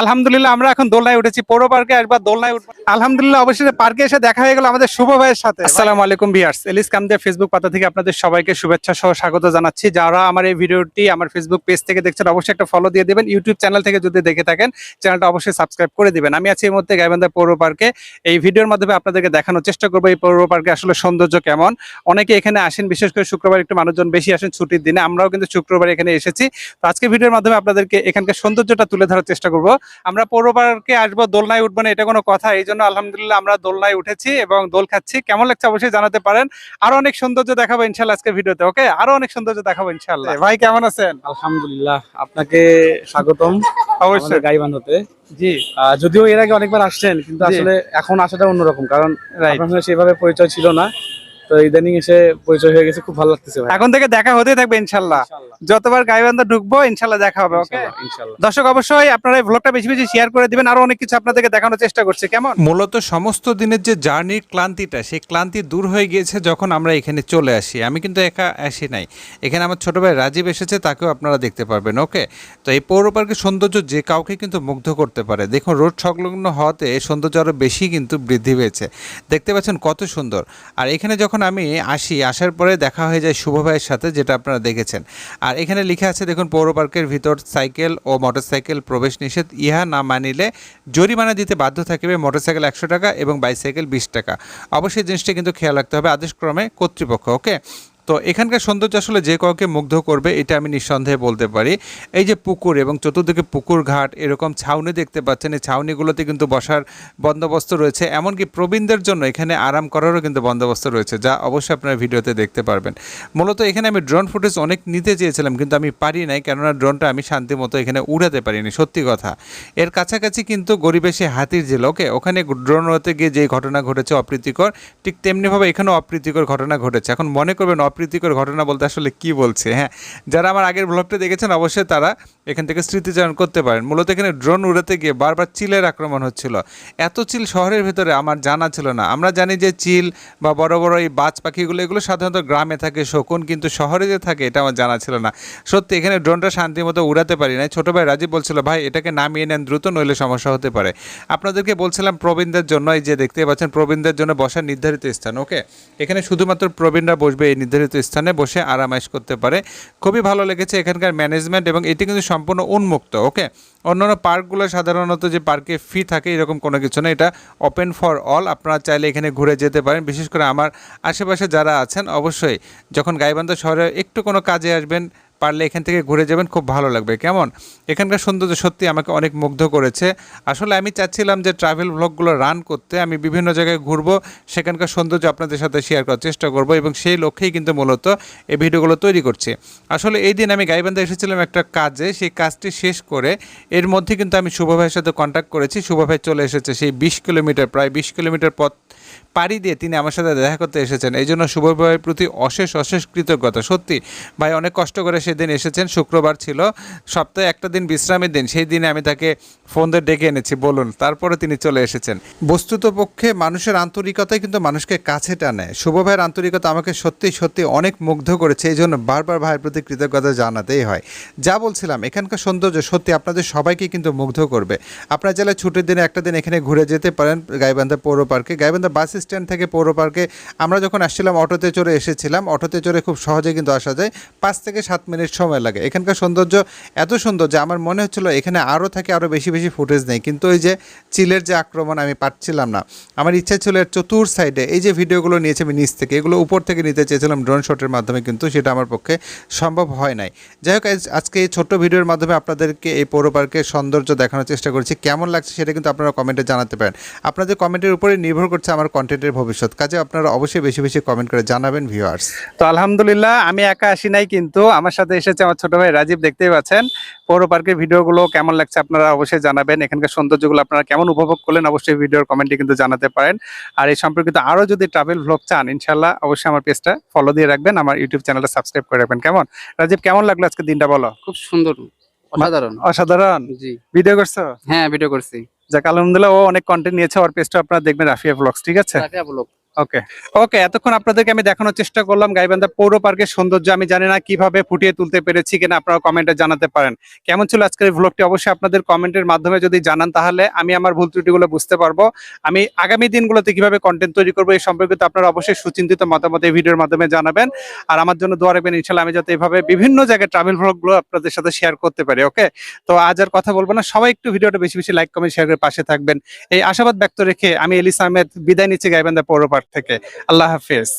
আলহামদুলিল্লাহ আমরা এখন দোলনায় উঠেছি। পৌর পার্কে আসবার দোলনায় উঠবো আলহামদুলিল্লাহ অবশ্যই পার্কে এসে দেখা হয়ে গেল আমাদের শুভ ভাইয়ের সাথে। আসসালামু আলাইকুম বিয়ার্স এলিস কামদের ফেসবুক পাতা থেকে আপনাদের সবাইকে শুভেচ্ছা সহ স্বাগত জানাচ্ছি। যারা আমার এই ভিডিওটি আমার ফেসবুক পেজ থেকে দেখছেন, অবশ্যই একটা ফলো দিয়ে দেবেন। ইউটিউব চ্যানেল থেকে যদি দেখে থাকেন চ্যানেলটা অবশ্যই সাবস্ক্রাইব করে দিবেন। আমি আছি এই মুহূর্তে গাইবান্ধা পৌর পার্কে। এই ভিডিওর মাধ্যমে আপনাদেরকে দেখানোর চেষ্টা করব এই পৌর পার্কে আসলে সৌন্দর্য কেমন। অনেকে এখানে আসেন, বিশেষ করে শুক্রবার একটু মানুষজন বেশি আসেন ছুটির দিনে। আমরাও কিন্তু শুক্রবার এখানে এসেছি। তো আজকে ভিডিওর মাধ্যমে আপনাদেরকে এখানকার সৌন্দর্যটা তুলে ধরার চেষ্টা করব। আমরা পৌর পার্কে আসব দোলনায় উঠবো না এটা কোনো কথা। এই জন্য আলহামদুলিল্লাহ আমরা দোলনায় উঠেছি এবং দোল খাচ্ছি। কেমন লাগছে অবশ্যই জানাতে পারেন। আরও অনেক সৌন্দর্য দেখাবো ইনশাল্লাহ আজকে ভিডিওতে ওকে? আরও অনেক সৌন্দর্য দেখাবো ইনশাল্লাহ। ভাই কেমন আছেন? আলহামদুলিল্লাহ আপনাকে স্বাগতম। অবশ্যই। গাইবান্ধাতে। জি। আহ, যদিও এর আগে অনেকবার আসছেন কিন্তু আসলে এখন আসাটা অন্যরকম কারণ সেভাবে পরিচয় ছিল না। তো ইদানিং এসে পরিচয় হয়ে গেছে খুব ভালো লাগতেছে ভাই। এখন থেকে দেখা হতে থাকবে ইনশাল্লাহ। যতবার গাইবান্ধা ঢুকবো ইনশাল্লাহ দেখা হবে ওকে। দর্শক অবশ্যই আপনারা এই ভ্লগটা বেশি বেশি শেয়ার করে দিবেন আরও অনেক কিছু আপনাদেরকে দেখানোর চেষ্টা করছি কেমন? মূলত সমস্ত দিনের যে জার্নির ক্লান্তিটা সেই ক্লান্তি দূর হয়ে গিয়েছে যখন আমরা এখানে চলে আসি। আমি কিন্তু একা আসি নাই। এখানে আমার ছোট ভাই রাজীব এসেছে তাকেও আপনারা দেখতে পারবেন ওকে? তো এই পৌর পার্কের সৌন্দর্য যে কাউকে কিন্তু মুগ্ধ করতে পারে। দেখুন রোড সংলগ্ন হওয়াতে সৌন্দর্য আরও বেশি কিন্তু বৃদ্ধি পেয়েছে। দেখতে পাচ্ছেন কত সুন্দর। আর এখানে যখন আমি আসি, আসার পরে দেখা হয়ে যায় শুভ ভাইয়ের সাথে, যেটা আপনারা দেখেছেন। আর এখানে লিখে আছে, দেখুন, পৌর পার্কের ভিতর সাইকেল ও মোটরসাইকেল প্রবেশ নিষেধ, ইহা না মানিলে জরিমানা দিতে বাধ্য থাকবে মোটরসাইকেল একশো টাকা এবং বাইসাইকেল বিশ টাকা। অবশ্যই জিনিসটা কিন্তু খেয়াল রাখতে হবে আদেশক্রমে কর্তৃপক্ষ, ওকে? তো এখানকার সৌন্দর্য আসলে যে কাউকে মুগ্ধ করবে, এটা আমি নিঃসন্দেহে বলতে পারি। এই যে পুকুর এবং চতুর্দিকে পুকুর ঘাট, এরকম ছাউনি দেখতে পাচ্ছেন। এই ছাউনিগুলোতে কিন্তু বসার বন্দোবস্ত রয়েছে। এমনকি প্রবীণদের জন্য এখানে আরাম করারও কিন্তু বন্দোবস্ত রয়েছে, যা অবশ্যই আপনারা ভিডিওতে দেখতে পারবেন। মূলত এখানে আমি ড্রোন ফুটেজ অনেক নিতে চেয়েছিলাম, কিন্তু আমি পারি নাই, কেননা ড্রোনটা আমি শান্তি মতো এখানে উড়াতে পারিনি, সত্যি কথা। এর কাছাকাছি কিন্তু গরিবেশে হাতির জেল ওকে ওখানে ড্রোন উড়াতে গিয়ে যে ঘটনা ঘটেছে অপ্রীতিকর, ঠিক তেমনিভাবে এখানেও অপ্রীতিকর ঘটনা ঘটেছে। এখন মনে করবেন অপ্রীতিকর ঘটনা বলতে আসলে কি বলছে? হ্যাঁ যারা আমার আগের ব্লগটা দেখেছেন অবশ্যই তারা এখান থেকে স্মৃতিচারণ করতে পারেন। মূলত এখানে ড্রোন উড়াতে গিয়ে বারবার চিলের আক্রমণ হচ্ছিল। এত চিল শহরের ভেতরে আমার জানা ছিল না। আমরা জানি যে চিল বা বড় বড় এই বাজ পাখিগুলো, এগুলো সাধারণত গ্রামে থাকে, শকুন কিন্তু শহরে যে থাকে এটা আমার জানা ছিল না। সত্যি, এখানে ড্রোনটা শান্তি মতো উড়াতে পারি না ছোটো ভাই রাজীব বলছিল, ভাই, এটাকে নামিয়ে নেন দ্রুত, নইলে সমস্যা হতে পারে। আপনাদেরকে বলছিলাম প্রবীণদের জন্য, এই যে দেখতে পাচ্ছেন, প্রবীণদের জন্য বসার নির্ধারিত স্থান ওকে এখানে শুধুমাত্র প্রবীণরা বসবে এই নির্ধারিত স্থানে বসে আরামাইশ করতে পারে। খুবই ভালো লেগেছে এখানকার ম্যানেজমেন্ট এবং এটি কিন্তু সম্পূর্ণ উন্মুক্ত ওকে অন্যান্য পার্কগুলো সাধারণত যে পার্কে ফি থাকে এরকম কোনো কিছু না, এটা ওপেন ফর অল আপনারা চাইলে এখানে ঘুরে যেতে পারেন। বিশেষ করে আমার আশেপাশে যারা আছেন, অবশ্যই যখন গাইবান্ধা শহরে একটু কোনো কাজে আসবেন পারলে এখান থেকে ঘুরে যাবেন, খুব ভালো লাগবে। কেমন? এখানকার সৌন্দর্য সত্যি আমাকে অনেক মুগ্ধ করেছে। আসলে আমি চাচ্ছিলাম যে ট্রাভেল ব্লগগুলো রান করতে, আমি বিভিন্ন জায়গায় ঘুরবো, সেখানকার সৌন্দর্য আপনাদের সাথে শেয়ার করার চেষ্টা করব এবং সেই লক্ষ্যেই কিন্তু মূলত এই ভিডিওগুলো তৈরি করছি। আসলে এই দিন আমি গাইবান্ধা এসেছিলাম একটা কাজে, সেই কাজটি শেষ করে এর মধ্যে কিন্তু আমি শুভ ভাইয়ের সাথে কন্ট্যাক্ট করেছি। শুভ ভাই চলে এসেছে সেই বিশ কিলোমিটার, প্রায় বিশ কিলোমিটার পথ পাড়ি দিয়ে তিনি আমার সাথে দেখা করতে এসেছেন। এই জন্য শুভ ভাইয়ের প্রতি অশেষ অশেষ কৃতজ্ঞতা। সত্যি, ভাই অনেক কষ্ট করে সেদিন এসেছেন। শুক্রবার ছিল। সপ্তাহে একটা দিন বিশ্রামের দিন। সেই দিনে আমি তাকে ফোন দিয়ে ডেকে এনেছি। বলুন, তারপরে তিনি চলে এসেছেন। বস্তুত পক্ষে মানুষের আন্তরিকতাই কিন্তু মানুষকে কাছে টানে। শুভ ভাইয়ের আন্তরিকতা আমাকে সত্যি সত্যি অনেক মুগ্ধ করেছে। এই জন্য বারবার ভাইয়ের প্রতি কৃতজ্ঞতা জানাতেই হয়। যা বলছিলাম, এখানকার সৌন্দর্য সত্যি আপনাদের সবাইকে কিন্তু মুগ্ধ করবে। আপনারা চাইলে ছুটির দিনে একটা দিন এখানে ঘুরে যেতে পারেন গাইবান্ধা পৌর পার্কে। গাইবান্ধা বাস স্ট্যান্ড থেকে পৌর পার্কে আমরা যখন আসছিলাম অটোতে চড়ে এসেছিলাম, অটোতে চড়ে খুব সহজে কিন্তু আসা যায়। পাঁচ থেকে সাত মিনিট সময় লাগে। এখানকার সৌন্দর্য এত সুন্দর যে আমার মনে হচ্ছিল এখানে আরও থাকে আরও বেশি বেশি ফুটেজ নেই। কিন্তু ওই যে চিলের যে আক্রমণ আমি পাচ্ছিলাম না। আমার ইচ্ছা ছিল এর চতুর সাইডে এই যে ভিডিওগুলো নিয়েছি আমি নিচ থেকে, এগুলো উপর থেকে নিতে চেয়েছিলাম ড্রোন শটের মাধ্যমে, কিন্তু সেটা আমার পক্ষে সম্ভব হয় নাই। যাই হোক, আজ- আজকে এই ছোট্ট ভিডিওর মাধ্যমে আপনাদেরকে এই পৌর পার্কের সৌন্দর্য দেখানোর চেষ্টা করেছি। কেমন লাগছে সেটা কিন্তু আপনারা কমেন্টে জানাতে পারেন। আপনাদের কমেন্টের উপরে নির্ভর করছে আমার কন্টেন্টের ভবিষ্যৎ। কাজে আপনারা অবশ্যই বেশি বেশি কমেন্ট করে জানাবেন ভিউয়ার্স তো আলহামদুলিল্লাহ আমি একা আসি নাই কিন্তু আমার সাথে এসেছে আমার ছোট ভাই রাজীব দেখতেই পাচ্ছেন। পৌর পার্কের ভিডিওগুলো কেমন লাগছে আপনারা অবশ্যই জানাবেন। এখানকার সৌন্দর্যগুলো আপনারা কেমন উপভোগ করলেন অবশ্যই ভিডিওর কমেন্টে কিন্তু জানাতে পারেন। আর এই সম্পর্কিত আরও যদি ট্রাভেল ভ্লগ চান ইনশাল্লাহ অবশ্যই আমার পেজটা ফলো দিয়ে রাখবেন আমার ইউটিউব চ্যানেলটা সাবস্ক্রাইব করে রাখবেন। কেমন? রাজীব কেমন লাগল আজকে দিনটা বলো? খুব সুন্দর অসাধারণ। অসাধারণ? জি। ভিডিও করছ? হ্যাঁ ভিডিও করছি। যাক, আলহামদুলিল্লাহ ও অনেক কন্টেন্ট নিয়েছে, ওর পেজটা আপনারা দেখবেন রাফিয়া ব্লগস ঠিক আছে? রাফিয়া ব্লগ ওকে। ওকে, এতক্ষণ আপনাদেরকে আমি দেখানোর চেষ্টা করলাম গাইবান্ধা পৌর পার্কের সৌন্দর্য। আমি জানি না কীভাবে ফুটিয়ে তুলতে পেরেছি কিনা আপনারা কমেন্টে জানাতে পারেন। কেমন ছিল আজকের ভ্লগটি অবশ্যই আপনাদের কমেন্টের মাধ্যমে যদি জানান, তাহলে আমি আমার ভুল ত্রুটিগুলো বুঝতে পারব। আমি আগামী দিনগুলোতে কীভাবে কন্টেন্ট তৈরি করব, এই সম্পর্কিত আপনারা অবশ্যই সুচিন্তিত মতামত এই ভিডিওর মাধ্যমে জানাবেন। আর আমার জন্য দোয়া রাখবেন ইনশাল্লাহ আমি যাতে এভাবে বিভিন্ন জায়গায় ট্রাভেল ভ্লগগুলো আপনাদের সাথে শেয়ার করতে পারি, ওকে? তো আজ আর কথা বলব না। সবাই একটু ভিডিওটা বেশি বেশি লাইক কমেন্ট শেয়ার করে পাশে থাকবেন। এই আশাবাদ ব্যক্ত রেখে আমি এলিস আহমেদ বিদায় নিচ্ছি গাইবান্ধা পৌর পার্ক। থেকে আল্লাহ হাফেজ